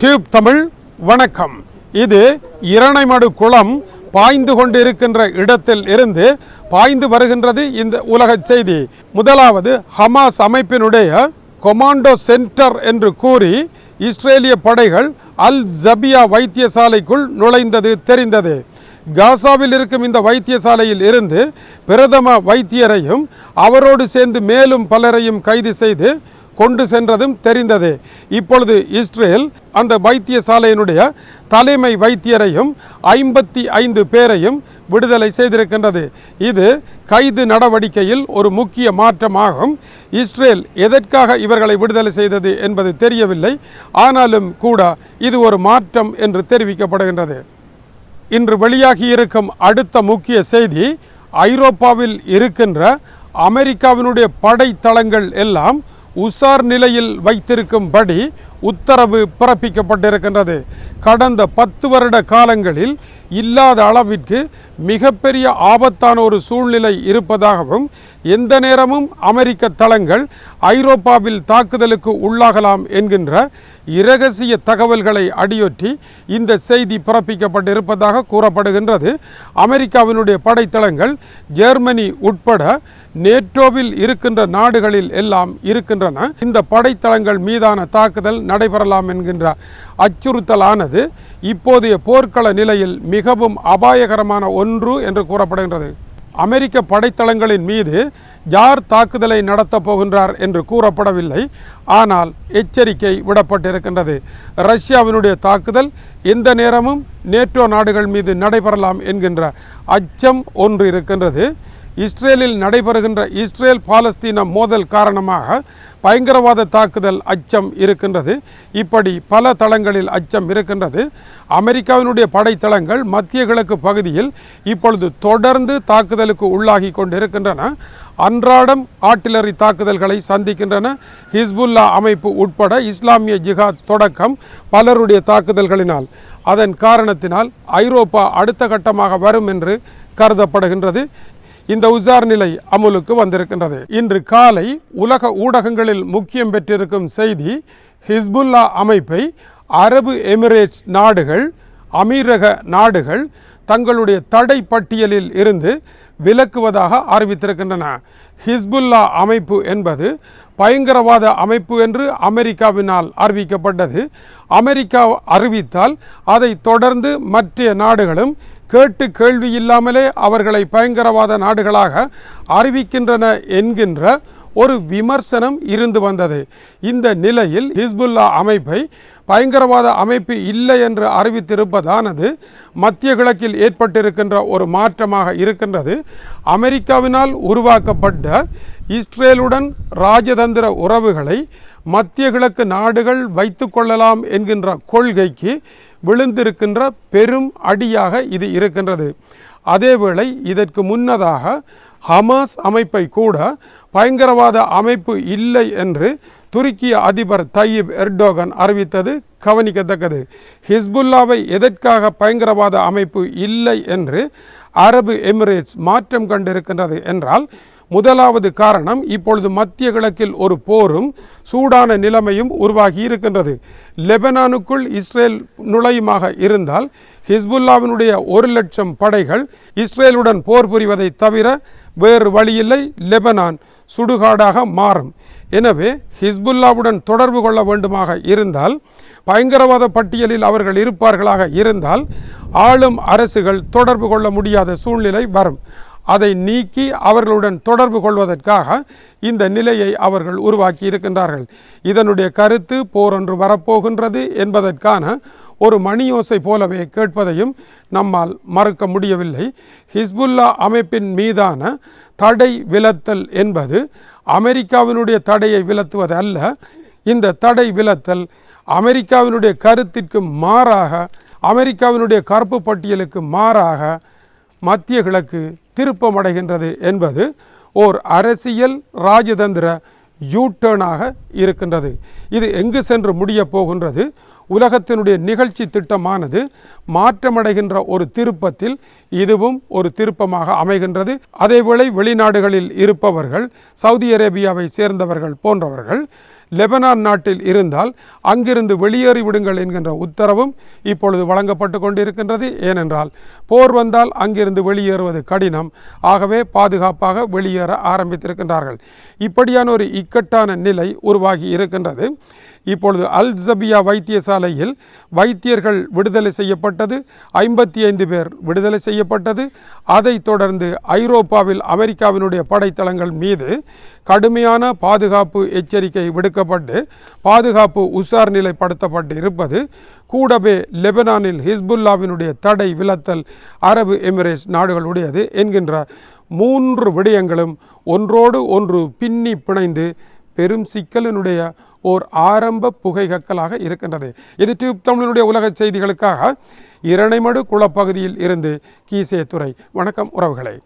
Tube Tamil வணக்கம். இது இரணைமடு குளம் பாய்ந்து கொண்டிருக்கின்ற இடத்தில் இருந்து பாய்ந்து வருகின்றது இந்த உலக செய்தி. முதலாவது ஹமாஸ் அமைப்பினுடைய கொமாண்டோ சென்டர் என்று கூறி இஸ்ரேலிய படைகள் அல் ஜபியா வைத்தியசாலைக்குள் நுழைந்தது தெரிந்தது. காசாவில் இருக்கும் இந்த வைத்தியசாலையில் இருந்து பிரதம வைத்தியரையும் அவரோடு சேர்ந்து மேலும் பலரையும் கைது செய்து கொண்டு சென்றதும் தெரிந்தது. இப்பொழுது இஸ்ரேல் அந்த வைத்தியசாலையினுடைய தலைமை வைத்தியரையும் ஐம்பத்தி ஐந்து பேரையும் விடுதலை செய்திருக்கின்றது. இது கைது நடவடிக்கையில் ஒரு முக்கிய மாற்றமாகும். இஸ்ரேல் எதற்காக இவர்களை விடுதலை செய்தது என்பது தெரியவில்லை. ஆனாலும் கூட இது ஒரு மாற்றம் என்று தெரிவிக்கப்படுகின்றது. இன்று வெளியாகி இருக்கும் அடுத்த முக்கிய செய்தி ஐரோப்பாவில் இருக்கின்ற அமெரிக்காவினுடைய படைத்தளங்கள் எல்லாம் உசார் நிலையில் வைத்திருக்கும்படி உத்தரவு பிறப்பிக்கப்பட்டிருக்கின்றது. கடந்த பத்து வருட காலங்களில் இல்லாத அளவிற்கு மிகப்பெரிய ஆபத்தான ஒரு சூழ்நிலை இருப்பதாகவும் எந்த நேரமும் அமெரிக்க தளங்கள் ஐரோப்பாவில் தாக்குதலுக்கு உள்ளாகலாம் என்கின்ற இரகசிய தகவல்களை அடியொற்றி இந்த செய்தி பிறப்பிக்கப்பட்டிருப்பதாக கூறப்படுகின்றது. அமெரிக்காவினுடைய படைத்தளங்கள் ஜெர்மனி உட்பட நேட்டோவில் இருக்கின்ற நாடுகளில் எல்லாம் இருக்கின்றன. இந்த படைத்தளங்கள் மீதான தாக்குதல் நடைபெறலாம் என்கின்ற அச்சுறுத்தலானது இப்போதைய போர்க்கள நிலையில் மிகவும் அபாயகரமான ஒன்று என்று கூறப்படுகின்றது. அமெரிக்க படைத்தளங்களின் மீது யார் தாக்குதலை நடத்தப் போகின்றார் என்று கூறப்படவில்லை. ஆனால் எச்சரிக்கை விடப்பட்டிருக்கின்றது. ரஷ்யாவினுடைய தாக்குதல் எந்த நேரமும் நேட்டோ நாடுகள் மீது நடைபெறலாம் என்கின்ற அச்சம் ஒன்று இருக்கின்றது. இஸ்ரேலில் நடைபெறுகின்ற இஸ்ரேல் பாலஸ்தீன மோதல் காரணமாக பயங்கரவாத தாக்குதல் அச்சம் இருக்கின்றது. இப்படி பல தளங்களில் அச்சம் இருக்கின்றது. அமெரிக்காவினுடைய படைத்தளங்கள் மத்திய கிழக்கு பகுதியில் இப்பொழுது தொடர்ந்து தாக்குதலுக்கு உள்ளாகி கொண்டிருக்கின்றன. அன்றாடம் ஆர்டிலரி தாக்குதல்களை சந்திக்கின்றன. ஹிஸ்புல்லா அமைப்பு உட்பட இஸ்லாமிய ஜிஹாத் தொடக்கம் பலருடைய தாக்குதல்களினால். அதன் காரணத்தினால் ஐரோப்பா அடுத்த கட்டமாக வரும் என்று கருதப்படுகின்றது. இந்த உசார் நிலை அமுலுக்கு வந்திருக்கின்றது. இன்று காலை உலக ஊடகங்களில் முக்கியம் பெற்றிருக்கும் செய்தி ஹிஸ்புல்லா அமைப்பை அரபு எமிரேட்ஸ் நாடுகள் அமீரக நாடுகள் தங்களுடைய தடை பட்டியலில் இருந்து விலக்குவதாக அறிவித்திருக்கின்றன. ஹிஸ்புல்லா அமைப்பு என்பது பயங்கரவாத அமைப்பு என்று அமெரிக்காவினால் அறிவிக்கப்பட்டது. அமெரிக்கா அறிவித்தால் அதை தொடர்ந்து மற்ற நாடுகளும் கேட்டு கேள்வி இல்லாமலே அவர்களை பயங்கரவாத நாடுகளாக அறிவிக்கின்றன என்கின்ற ஒரு விமர்சனம் இருந்து வந்தது. இந்த நிலையில் ஹிஸ்புல்லா அமைப்பை பயங்கரவாத அமைப்பு இல்லை என்று அறிவித்திருப்பதானது மத்திய கிழக்கில் ஏற்பட்டிருக்கின்ற ஒரு மாற்றமாக இருக்கின்றது. அமெரிக்காவினால் உருவாக்கப்பட்ட இஸ்ரேலுடன் ராஜதந்திர உறவுகளை மத்திய கிழக்கு நாடுகள் வைத்து கொள்ளலாம் என்கின்ற கொள்கைக்கு விழுந்திருக்கின்ற பெரும் அடியாக இது இருக்கின்றது. அதேவேளை இதற்கு முன்னதாக ஹமாஸ் அமைப்பை கூட பயங்கரவாத அமைப்பு இல்லை என்று துருக்கிய அதிபர் தையிப் எர்டோகன் அறிவித்தது கவனிக்கத்தக்கது. ஹிஸ்புல்லாவை எதற்காக பயங்கரவாத அமைப்பு இல்லை என்று அரபு எமிரேட்ஸ் மாற்றம் கண்டிருக்கின்றது என்றால் முதலாவது காரணம் இப்பொழுது மத்திய கிழக்கில் ஒரு போரும் சூடான நிலைமையும் உருவாகி இருக்கின்றது. லெபனானுக்குள் இஸ்ரேல் நுழையுமாக இருந்தால் ஹிஸ்புல்லாவினுடைய ஒரு லட்சம் படைகள் இஸ்ரேலுடன் போர் புரிவதை தவிர வேறு வழியில்லை. லெபனான் சுடுகாடாக மாறும். எனவே ஹிஸ்புல்லாவுடன் தொடர்பு கொள்ள வேண்டுமாக இருந்தால் பயங்கரவாத பட்டியலில் அவர்கள் இருப்பார்களாக இருந்தால் ஆளும் அரசுகள் தொடர்பு கொள்ள முடியாத சூழ்நிலை வரும். அதை நீக்கி அவர்களுடன் தொடர்பு கொள்வதற்காக இந்த நிலையை அவர்கள் உருவாக்கி இருக்கின்றார்கள். இதனுடைய கருத்து போரொன்று வரப்போகின்றது என்பதற்கான ஒரு மணியோசை போலவே கேட்பதையும் நம்மால் மறுக்க முடியவில்லை. ஹிஸ்புல்லா அமைப்பின் மீதான தடை விலத்தல் என்பது அமெரிக்காவினுடைய தடையை விலத்துவது அல்ல. இந்த தடை விலத்தல் அமெரிக்காவினுடைய கருத்திற்கு மாறாக அமெரிக்காவினுடைய கருப்பு பட்டியலுக்கு மாறாக மத்திய கிழக்கு திருப்பமடைகின்றது என்பது ஓர் அரசியல் ராஜதந்திர யூட்டர்னாக இருக்கின்றது. இது எங்கு சென்று முடியப் போகின்றது? உலகத்தினுடைய நிகழ்ச்சி திட்டமானது மாற்றமடைகின்ற ஒரு திருப்பத்தில் இதுவும் ஒரு திருப்பமாக அமைகின்றது. அதேவேளை வெளிநாடுகளில் இருப்பவர்கள் சவுதி அரேபியாவை சேர்ந்தவர்கள் போன்றவர்கள் லெபனான் நாட்டில் இருந்தால் அங்கிருந்து வெளியேறி விடுங்கள் என்கின்ற உத்தரவும் இப்பொழுது வழங்கப்பட்டு கொண்டிருக்கின்றது. ஏனென்றால் போர் வந்தால் அங்கிருந்து வெளியேறுவது கடினம். ஆகவே பாதுகாப்பாக வெளியேற ஆரம்பித்திருக்கின்றார்கள். இப்படியான ஒரு இக்கட்டான நிலை உருவாகி இருக்கின்றது. இப்பொழுது அல் ஜபியா வைத்தியசாலையில் வைத்தியர்கள் விடுதலை செய்யப்பட்டது. ஐம்பத்தி ஐந்து பேர் விடுதலை செய்யப்பட்டது. அதைத் தொடர்ந்து ஐரோப்பாவில் அமெரிக்காவினுடைய படைத்தளங்கள் மீது கடுமையான பாதுகாப்பு எச்சரிக்கை விடுக்கப்பட்டு பாதுகாப்பு உஷார் நிலைப்படுத்தப்பட்டு இருப்பது கூடவே லெபனானில் ஹிஸ்புல்லாவினுடைய தடை விலத்தல் அரபு எமிரேட்ஸ் நாடுகளுடையது என்கின்ற மூன்று விடயங்களும் ஒன்றோடு ஒன்று பின்னி பிணைந்து பெரும் சிக்கலினுடைய ஓர் ஆரம்ப புகைகக்கலாக இருக்கின்றது. இது டியூப் தமிழனுடைய உலக செய்திகளுக்காக இரணைமடு குளப்பகுதியில் இருந்து கீசே துறை வணக்கம் உறவுகளை.